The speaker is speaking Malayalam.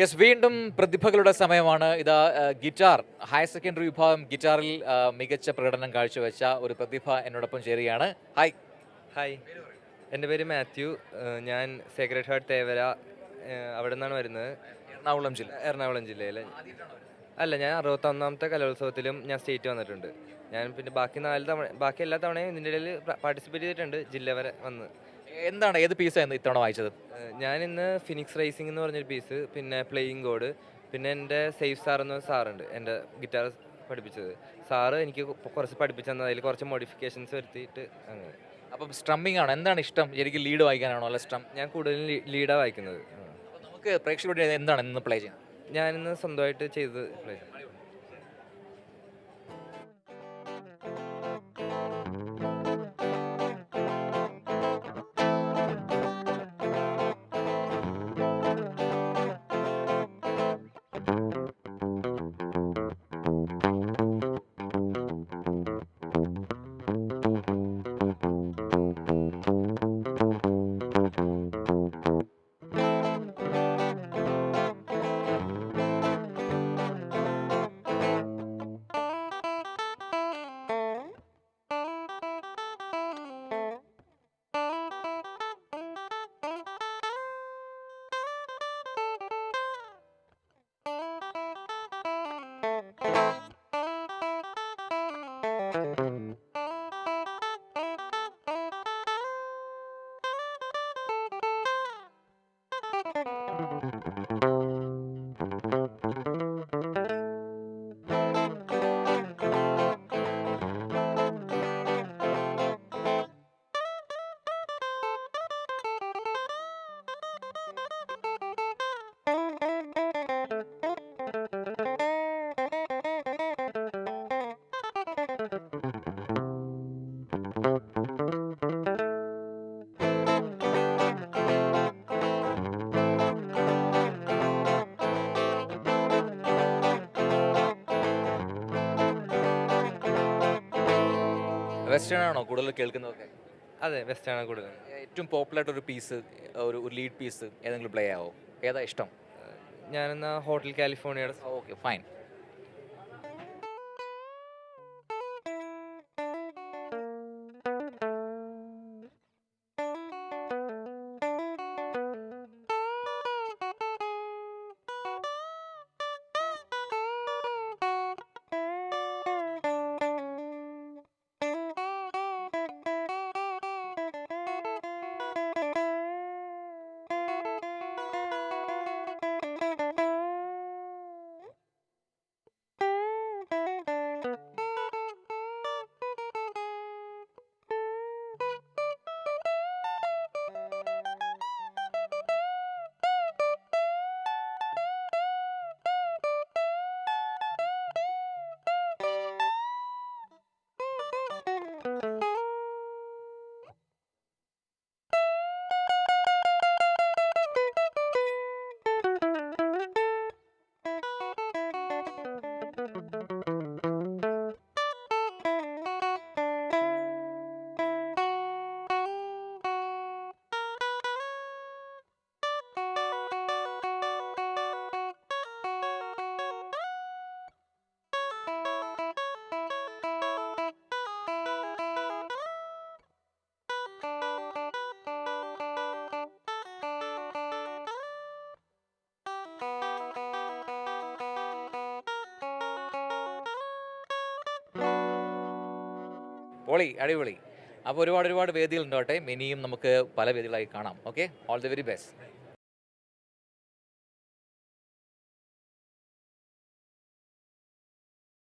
യെസ് വീണ്ടും പ്രതിഭകളുടെ സമയമാണ്. ഇതാ ഗിറ്റാർ. ഹയർ സെക്കൻഡറി വിഭാഗം ഗിറ്റാറിൽ മികച്ച പ്രകടനം കാഴ്ചവെച്ച ഒരു പ്രതിഭ എന്നോടൊപ്പം ചേരുകയാണ്. ഹായ് ഹായ് എന്റെ പേര് മാത്യു. ഞാൻ സേക്രഡ് ഹാർട്ട് തേവര അവിടെ നിന്നാണ് വരുന്നത്. എറണാകുളം ജില്ല. എറണാകുളം ജില്ലയിലെ. അല്ല ഞാൻ അറുപത്തൊന്നാമത്തെ കലോത്സവത്തിലും ഞാൻ സ്റ്റേറ്റ് വന്നിട്ടുണ്ട്. ഞാൻ പിന്നെ ബാക്കി നാല് തവണ ബാക്കി എല്ലാ തവണയും ഇതിന്റെ ഇടയിൽ പാർട്ടിസിപ്പേറ്റ് ചെയ്തിട്ടുണ്ട്. ജില്ല വരെ വന്ന്. എന്താണ് ഏത് പീസാണ് ഇത്തവണ വായിച്ചത്? ഞാൻ ഇന്ന് ഫിനിക്സ് റൈസിംഗ് എന്ന് പറഞ്ഞൊരു പീസ് പിന്നെ പ്ലേയിങ് കോഡ് പിന്നെ എന്റെ സേഫ് സാർ എന്ന സാറുണ്ട് എന്റെ ഗിറ്റാർ പഠിപ്പിച്ചത്. സാറ് എനിക്ക് കുറച്ച് പഠിപ്പിച്ചു തന്നത് അതിൽ കുറച്ച് മോഡിഫിക്കേഷൻസ് വരുത്തിയിട്ട് അങ്ങനെ. അപ്പം സ്ട്രമ്മിംഗ് ആണ്. എന്താണ് ഇഷ്ടം? എനിക്ക് ലീഡ് വായിക്കാനാണോ അല്ല സ്ട്രം ഞാൻ കൂടുതലും ലീഡാണ് വായിക്കുന്നത്. നമുക്ക് പ്രേക്ഷകരുടെ എന്താണ് ഇന്ന് പ്ലേ ചെയ്യുന്നത് ഞാനിന്ന് സ്വന്തമായിട്ട് ചെയ്ത് പ്ലേ ചെയ്തു. വെസ്റ്റേൺ ആണോ കൂടുതൽ കേൾക്കുന്നതൊക്കെ? അതെ വെസ്റ്റേൺ ആണ് കൂടുതൽ. ഏറ്റവും പോപ്പുലർ ആയിട്ട് ഒരു പീസ് ഒരു ലീഡ് പീസ് ഏതെങ്കിലും പ്ലേ ആവോ? ഏതാ ഇഷ്ടം? ഞാനെന്നാ ഹോട്ടൽ കാലിഫോർണിയയുടെ ഓക്കെ ഫൈൻ പൊളി അടിപൊളി. അപ്പോൾ ഒരുപാട് ഒരുപാട് വേദികൾ ഇനിയും നമുക്ക് പല വേദികളായി കാണാം. Okay all the very best